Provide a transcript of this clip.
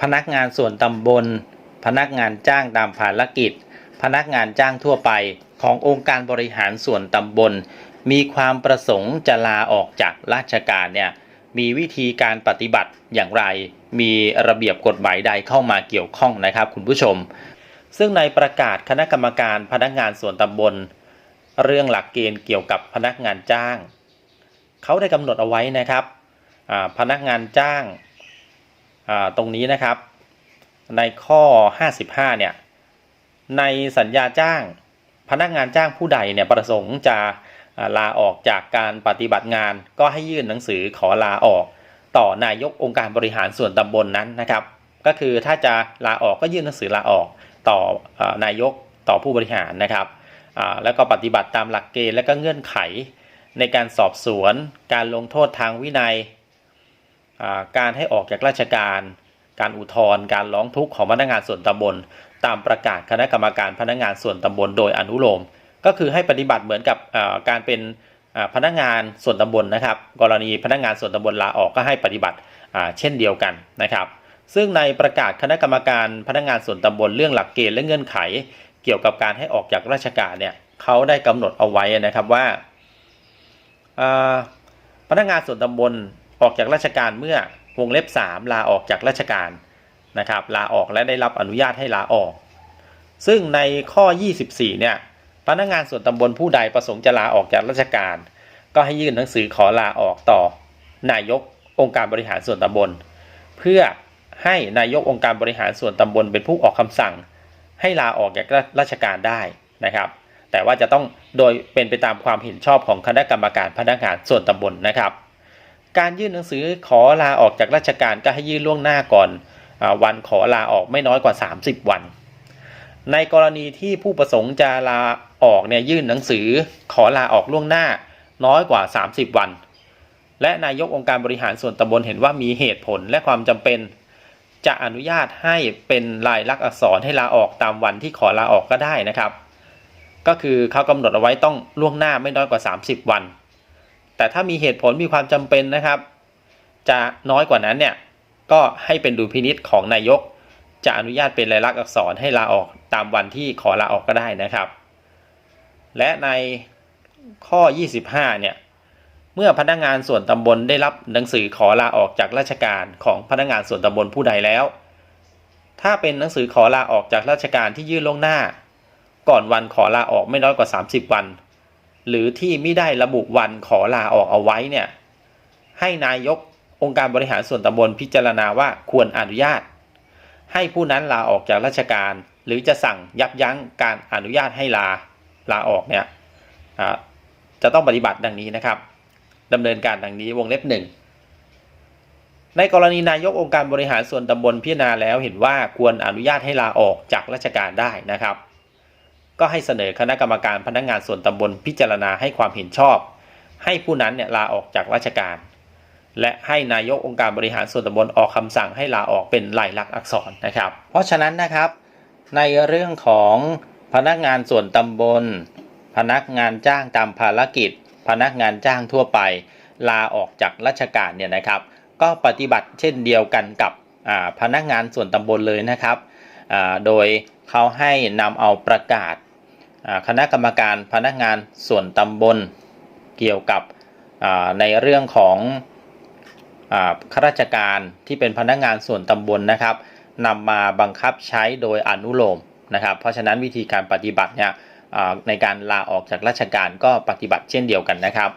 พนักงานส่วนตำบล พนักงานจ้างตามภารกิจ พนักงานจ้างทั่วไปขององค์การบริหารส่วนตำบล มีความประสงค์จะลาออกจากราชการเนี่ยมีวิธีการปฏิบัติอย่างไร มีระเบียบกฎหมายใดเข้ามาเกี่ยวข้องนะครับ คุณผู้ชม ซึ่งในประกาศคณะกรรมการพนักงานส่วนตำบล เรื่องหลักเกณฑ์เกี่ยวกับพนักงานจ้าง เขาได้กำหนดเอาไว้นะครับพนักงานจ้าง ตรงนี้นะครับ ในข้อ 55 เนี่ย ในสัญญาจ้างพนักงานจ้างผู้ใดเนี่ยประสงค์จะลาออกจากการปฏิบัติงาน ก็ให้ยื่นหนังสือขอลาออก ต่อนายกองค์การบริหารส่วนตำบลนนั้นนะครับ ก็คือถ้าจะลาออกก็ยื่นหนังสือลาออกต่อนายกต่อผู้บริหารนะครับแล้วก็ปฏิบัติตามหลักเกณฑ์และก็เงื่อนไข ในการสอบสวน การลงโทษทางวินัย การให้ออกจากราชการ การอุทธรณ์การร้องทุกข์ของพนักงานส่วนตำบล ตามประกาศคณะกรรมการพนักงานส่วนตำบลโดยอนุโลม ก็คือให้ปฏิบัติเหมือนกับการเป็นพนักงานส่วนตำบลนะครับ กรณีพนักงานส่วนตำบลลาออกก็ให้ปฏิบัติเช่นเดียวกันนะครับ ซึ่งในประกาศคณะกรรมการพนักงานส่วนตำบลเรื่องหลักเกณฑ์และเงื่อนไข เกี่ยวกับการให้ออกจากราชการเนี่ยเขาได้กำหนดเอาไว้นะครับว่าอ่าพนักงานส่วนตำบล ออกจากราชการเมื่อวงเล็บ 3 ลาออกจากราชการนะครับลาออกและได้รับอนุญาตให้ลาออก ซึ่งในข้อ 24 เนี่ยพนักงานส่วนตำบลผู้ใดประสงค์จะลาออกจากราชการ ก็ให้ยื่นหนังสือขอลาออกต่อนายกองค์การบริหารส่วนตำบล เพื่อให้นายกองค์การบริหารส่วนตำบลเป็นผู้ออกคำสั่ง ให้ลาออกจากราชการได้นะครับ แต่ว่าจะต้องโดยเป็นไปตามความเห็นชอบของคณะกรรมการพนักงานส่วนตำบลนะครับ การยื่นหนังสือขอลาออกจากราชการก็ให้ยื่นล่วงหน้าก่อนอวันขอลาออกไม่น้อยกว่า 30 วัน ในกรณีที่ผู้ประสงค์จะลาออกเนี่ยยื่นหนังสือขอลาออกล่วงหน้าน้อยกว่า 30 วัน และนายกองค์การบริหารส่วนตำบลเห็นว่ามีเหตุผลและความจำเป็น จะอนุญาตให้เป็นลายลักษณ์อักษรให้ลาออกตามวันที่ขอลาออกก็ได้นะครับ ก็คือเขากำหนดเอาไว้ต้องล่วงหน้าไม่น้อยกว่า 30 วัน แต่ถ้ามีเหตุผลมีความจำเป็นนะครับ จะน้อยกว่านั้นเนี่ยก็ให้เป็นดุลพินิษของนายก จะอนุญาตเป็นลายลักษณ์อักษรให้ลาออกตามวันที่ขอลาออกก็ได้นะครับ และในข้อ 25 เนี่ยเมื่อพนักงานส่วนตำบลได้รับหนังสือขอลาออกจากราชการของพนักงานส่วนตำบลผู้ใดแล้ว ถ้าเป็นหนังสือขอลาออกจากราชการที่ยื่นล่วงหน้า ก่อนวันขอลาออกไม่น้อยกว่า 30 วัน หรือที่ไม่ได้ระบุวันขอลาออกเอาไว้เนี่ยให้นายกองค์การบริหารส่วนตำบลพิจารณาว่าควรอนุญาต ให้ผู้นั้นลาออกจากราชการ หรือจะสั่งยับยั้งการอนุญาตให้ลาลาออกเนี่ยจะต้องปฏิบัติดังนี้นะครับดำเนินการดังนี้วงเล็บหนึ่งในกรณีนายกองค์การบริหารส่วนตำบลพิจารณาแล้วเห็นว่าควรอนุญาตให้ลาออกจากราชการได้นะครับ ก็ให้เสนอคณะกรรมการพนักงานส่วนตำบลพิจารณาให้ความเห็นชอบ ให้ผู้นั้นเนี่ยลาออกจากราชการ และให้นายกองค์การบริหารส่วนตำบลออกคำสั่งให้ลาออกเป็นลายลักษณ์อักษรนะครับ เพราะฉะนั้นนะครับ ในเรื่องของพนักงานส่วนตำบล พนักงานจ้างตามภารกิจ พนักงานจ้างทั่วไป ลาออกจากราชการเนี่ยนะครับ ก็ปฏิบัติเช่นเดียวกันกับพนักงานส่วนตำบลเลยนะครับโดยเขาให้นำเอาประกาศ คณะกรรมการพนักงานส่วนตำบลเกี่ยวกับในเรื่องของข้าราชการที่เป็นพนักงานส่วนตำบลนะครับนำมาบังคับใช้โดยอนุโลมนะครับ เพราะฉะนั้นวิธีการปฏิบัติเนี่ยในการลาออกจากราชการก็ปฏิบัติเช่นเดียวกันนะครับ